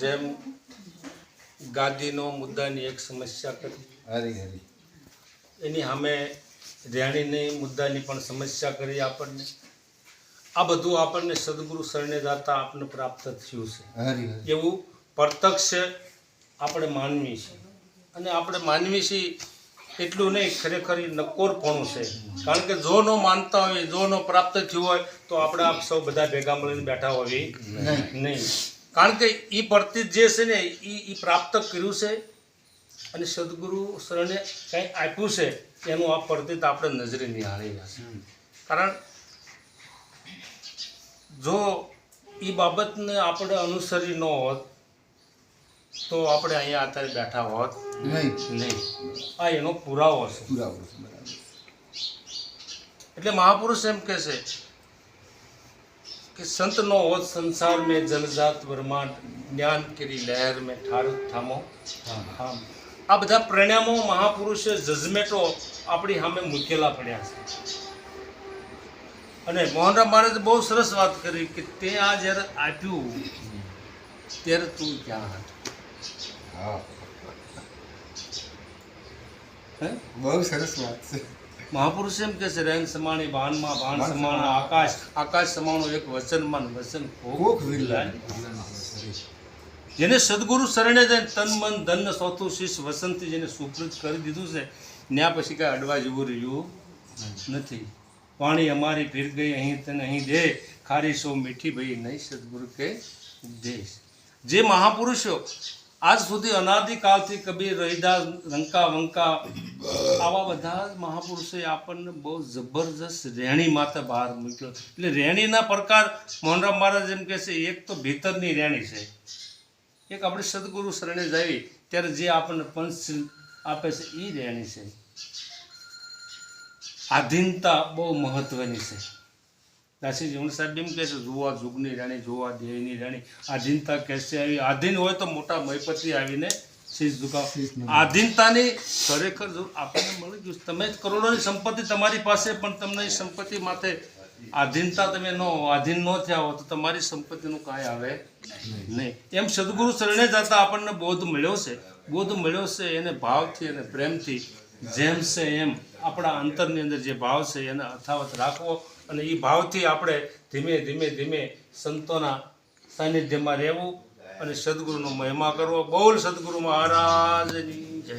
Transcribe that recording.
જેમ ગાદીનો મુદ્દાની એક સમસ્યા કરી. હરી હરી. એની સામે રહેણીની મુદ્દાની પણ સમસ્યા કરી આપણને. આ બધું આપણને સદગુરુ શરણે દાતા આપણને પ્રાપ્ત થયું છે. એવું પ્રત્યક્ષ આપણે માનવી છે અને આપણે માનવી છીએ એટલું નહીં ખરેખર નકોરપણું છે. કારણ કે જો ન માનતા હોય જો ન પ્રાપ્ત થયું હોય તો આપણે આપ સૌ બધા ભેગા મળીને બેઠા હોવી નહીં. કારણ કે એ પરથી જે છે ને એ એ પ્રાપ્ત કર્યું છે અને સદગુરુ શરણે કંઈ આપ્યું છે એનું આ પ્રતિત આપણે નજરે નિહાળી છે કારણ જો એ બાબતને આપણે અનુસરી ન હોત તો આપણે અહીંયા અત્યારે બેઠા હોત. નહીં. નહીં. આ એનો પુરાવો છે. પુરાવો એટલે મહાપુરુષ એમ કહે છે કે સંત નો હોત સંસાર મેં જલજાત બ્રહ્માંડ જ્ઞાન કરી લહેર મેં ઠાર થામો થામ આ બધા પ્રણામો મહાપુરુષે જજમેટો આપણી સામે મૂકેલા પડ્યા છે. અને મોહનરામ મહારાજે બહુ સરસ વાત કરી કે તે આ જ્યારે આપ્યું ત્યારે તું ક્યાં હતો? હા. હે? બહુ સરસ વાત છે. મહાપુરુષ એમ કે છે રેન સમાણી બાનમાં બાણ બાણ આકાશ આકાશ. સમાણો એક વચનમાં વચન વિરલા. જેને સદગુરુ શરણે જઈને તન મન ધન સૌથુ શિષ વસંતી જેને સુકૃત કરી દીધું છે ત્યાં પછી કાંઈ અડવા જેવું રહ્યું નથી. પાણી અમારી ભીર ગઈ અહીં તને અહીં દે. ખારી સો મીઠી ભાઈ નહીં સદગુરુ કે દેશ જે મહાપુરુષો આજ સુધી અનાદિકાળથી કબીર, રહીદાસ રંકા વંકા, આવા બધા મહાપુરુષોએ આપણને બહુ જબરજસ્ત રેણી માથે બહાર મૂક્યો. એટલે રેણીના પ્રકાર મોહનરામ મહારાજ એમ કહે છે એક તો ભીતરની રેણી છે. એક આપણે સદગુરુ શરણે જઈએ ત્યારે જે આપણને પંચશીલ આપે છે એ રેણી છે. આધીનતા બહુ મહત્વની છે. દાસી જીવન સાહેબ એમ કહે છે જોવા જુગની રાણી જોવા દેવીની રાણી. આધીનતા કહેશે આવી? આધીન હોય તો મોટા મયપતિ આવીને શીશ ઝુકાવ. આધીનતાની ખરેખર આપણને મળી ગયું તમે જ કરોડોની સંપત્તિ તમારી પાસે પણ તમને એ સંપત્તિ માથે આધીનતા તમે ન આધીન ન થયા હો તો તમારી સંપત્તિનું કાંઈ આવે નહીં. એમ સદગુરુ શરણે જતા આપણને બોધ મળ્યો છે. બોધ મળ્યો છે એને ભાવથી અને પ્રેમથી. જેમ છે એમ આપણા અંતરની અંદર જે ભાવ છે એને અથાવત રાખવો અને એ ભાવથી આપણે ધીમે ધીમે ધીમે સંતોના સાનિધ્યમાં રહેવું અને સદગુરુનો મહિમા કરવો. બોલ સદગુરુ મહારાજની જય.